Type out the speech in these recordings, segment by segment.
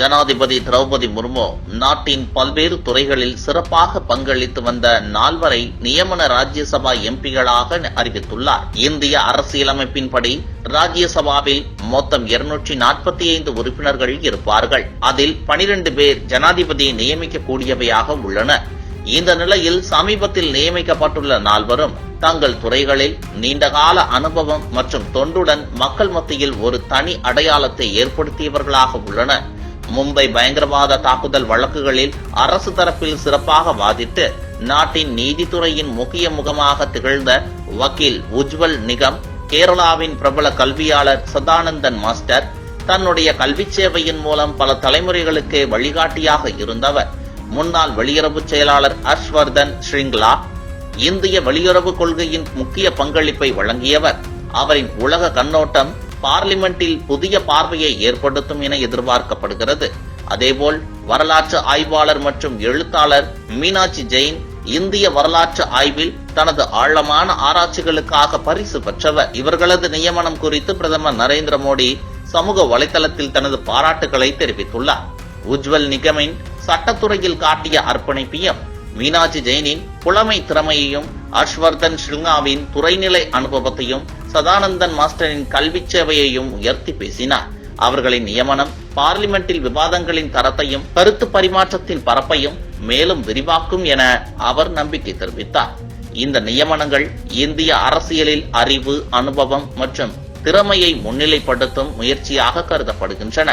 ஜனாதிபதி திரௌபதி முர்மு நாட்டின் பல்வேறு துறைகளில் சிறப்பாக பங்களித்து வந்த நால்வரை நியமன ராஜ்யசபா எம்பிகளாக அறிவித்துள்ளார். இந்திய அரசியலமைப்பின்படி ராஜ்யசபாவில் மொத்தம் இருநூற்றி நாற்பத்தி ஐந்து உறுப்பினர்கள் இருப்பார்கள். அதில் பனிரெண்டு பேர் ஜனாதிபதி நியமிக்கக்கூடியவையாக உள்ளன. இந்த நிலையில் சமீபத்தில் நியமிக்கப்பட்டுள்ள நால்வரும் தங்கள் துறைகளில் நீண்டகால அனுபவம் மற்றும் தொண்டுடன் மக்கள் மத்தியில் ஒரு தனி அடையாளத்தை ஏற்படுத்தியவர்களாக உள்ளனர். மும்பை பயங்கரவாத தாக்குதல் வழக்குகளில் அரசு தரப்பில் சிறப்பாக வாதிட்டு நாட்டின் நீதித்துறையின் முக்கிய முகமாக திகழ்ந்த வக்கீல் உஜ்வல் நிகம் கேரளாவின் பிரபல கல்வியாளர் சதானந்தன் மாஸ்டர் தன்னுடைய கல்வி சேவையின் மூலம் பல தலைமுறைகளுக்கு வழிகாட்டியாக இருந்தவர். முன்னாள் வெளியுறவு செயலாளர் ஹர்ஷ்வர்தன் ஸ்ரிங்லா இந்திய வெளியுறவு கொள்கையின் முக்கிய பங்களிப்பை வழங்கியவர். அவரின் உலக கண்ணோட்டம் பார்லிமெண்டில் புதிய பார்வையை ஏற்படுத்தும் என எதிர்பார்க்கப்படுகிறது. அதேபோல் வரலாற்று ஆய்வாளர் மற்றும் எழுத்தாளர் மீனாட்சி ஜெயின் இந்திய வரலாற்று ஆய்வில் தனது ஆழமான ஆராய்ச்சிகளுக்காக பரிசு பெற்றவர். இவர்களது நியமனம் குறித்து பிரதமர் நரேந்திர மோடி சமூக வலைதளத்தில் தனது பாராட்டுகளை தெரிவித்துள்ளார். உஜ்வல் நிகமின் சட்டத்துறையில் காட்டிய அர்ப்பணிப்பையும் மீனாட்சி ஜெயினின் புலமை திறமையையும் ஹர்ஷ்வர்தன் ஸ்ருங்காவின் துறைநிலை அனுபவத்தையும் சதானந்தன் மாஸ்டரின் கல்வி சேவையையும் உயர்த்தி பேசினார். அவர்களின் நியமனம் பார்லிமெண்டில் விவாதங்களின் தரத்தையும் கருத்து பரிமாற்றத்தின் பரப்பையும் மேலும் விரிவாக்கும் என அவர் நம்பிக்கை தெரிவித்தார். இந்த நியமனங்கள் இந்திய அரசியலில் அறிவு அனுபவம் மற்றும் திறமையை முன்னிலைப்படுத்தும் முயற்சியாக கருதப்படுகின்றன.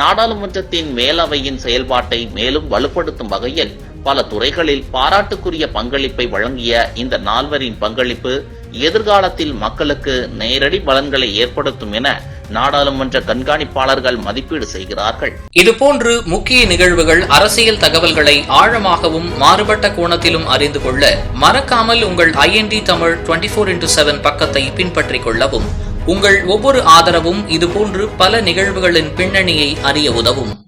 நாடாளுமன்றத்தின் மேலவையின் செயல்பாட்டை மேலும் வலுப்படுத்தும் வகையில் பல துறைகளில் பாராட்டுக்குரிய பங்களிப்பை வழங்கிய இந்த நால்வரின் பங்களிப்பு எதிர்காலத்தில் மக்களுக்கு நேரடி பலன்களை ஏற்படுத்தும் என நாடாளுமன்ற கண்காணிப்பாளர்கள் மதிப்பீடு செய்கிறார்கள். இதுபோன்று முக்கிய நிகழ்வுகள் அரசியல் தகவல்களை ஆழமாகவும் மாறுபட்ட கோணத்திலும் அறிந்து கொள்ள மறக்காமல் உங்கள் IND Tamil twenty four into seven பக்கத்தை பின்பற்றிக் கொள்ளவும். உங்கள் ஒவ்வொரு ஆதரவும் இதுபோன்று பல நிகழ்வுகளின் பின்னணியை அறிய உதவும்.